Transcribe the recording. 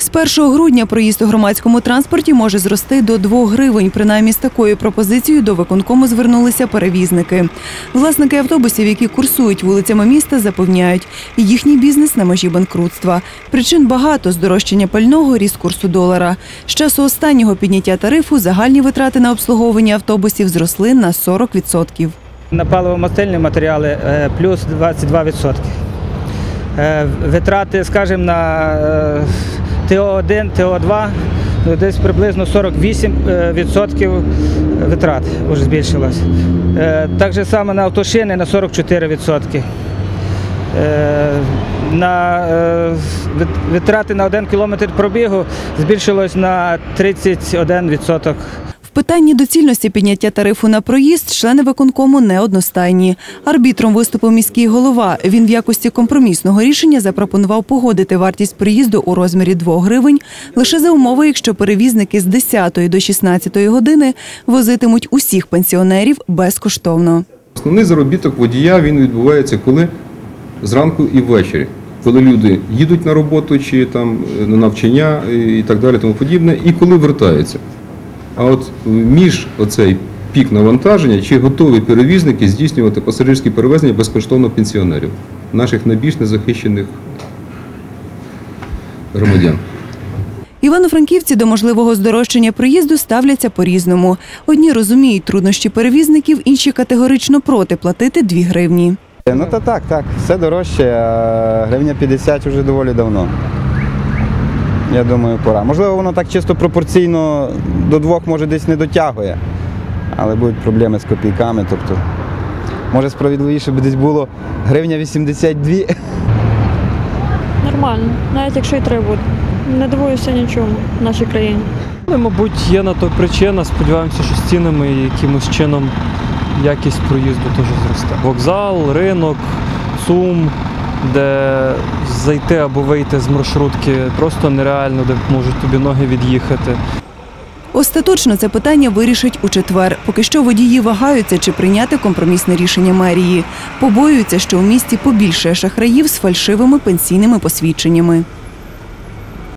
З 1 грудня проїзд у громадському транспорті може зрости до 2 гривень. Принаймні з такою пропозицією до виконкому звернулися перевізники. Власники автобусів, які курсують вулицями міста, запевняють, їхній бізнес на межі банкрутства. Причин багато здорожчання пального, ріст курсу долара. З часу останнього підняття тарифу загальні витрати на обслуговування автобусів зросли на 40%. На паливо-мастильні матеріали е, плюс 22%. Е, Витрати, скажімо, на е, ТО1, ТО2 ну, десь приблизно 48% витрат вже збільшилось. Е, Так само на автошини на 44%. Е, На е, витрати на 1 кілометр пробігу збільшилось на 31%. Питанні доцільності підняття тарифу на проїзд члени виконкому неодностайні. Арбітром виступив міський голова. Він в якості компромісного рішення запропонував погодити вартість проїзду у розмірі 2 гривень лише за умови, якщо перевізники з 10 до 16 години возитимуть усіх пенсіонерів безкоштовно. Основний заробіток водія він відбувається коли зранку і ввечері. Коли люди їдуть на роботу чи там е, на навчання і так далі, тому подібне, і коли вертаються. А от між оцей пік навантаження, чи готові перевізники здійснювати пасажирські перевезення безкоштовно пенсіонерів, наших найбільш незахищених громадян. Івано-франківці до можливого здорожчання проїзду ставляться по-різному. Одні розуміють труднощі перевізників, інші категорично проти платити 2 гривні. Ну то так, так, все дорожче, а гривня 50 вже доволі давно. Я думаю, пора. Можливо, воно так чисто пропорційно до двох може десь не дотягує, але будуть проблеми з копійками. Тобто, може справедливіше би десь було гривня 82. Нормально, навіть якщо і треба буде. Не дивуюся нічому в нашій країні. Але, мабуть, є на то причина. Сподіваємося, що з цінами якимось чином якість проїзду теж зросте. Вокзал, ринок, ЦУМ, де зайти або вийти з маршрутки просто нереально, де можуть тобі ноги від'їхати. Остаточно це питання вирішить у четвер. Поки що водії вагаються, чи прийняти компромісне рішення мерії. Побоюються, що у місті побільше шахраїв з фальшивими пенсійними посвідченнями.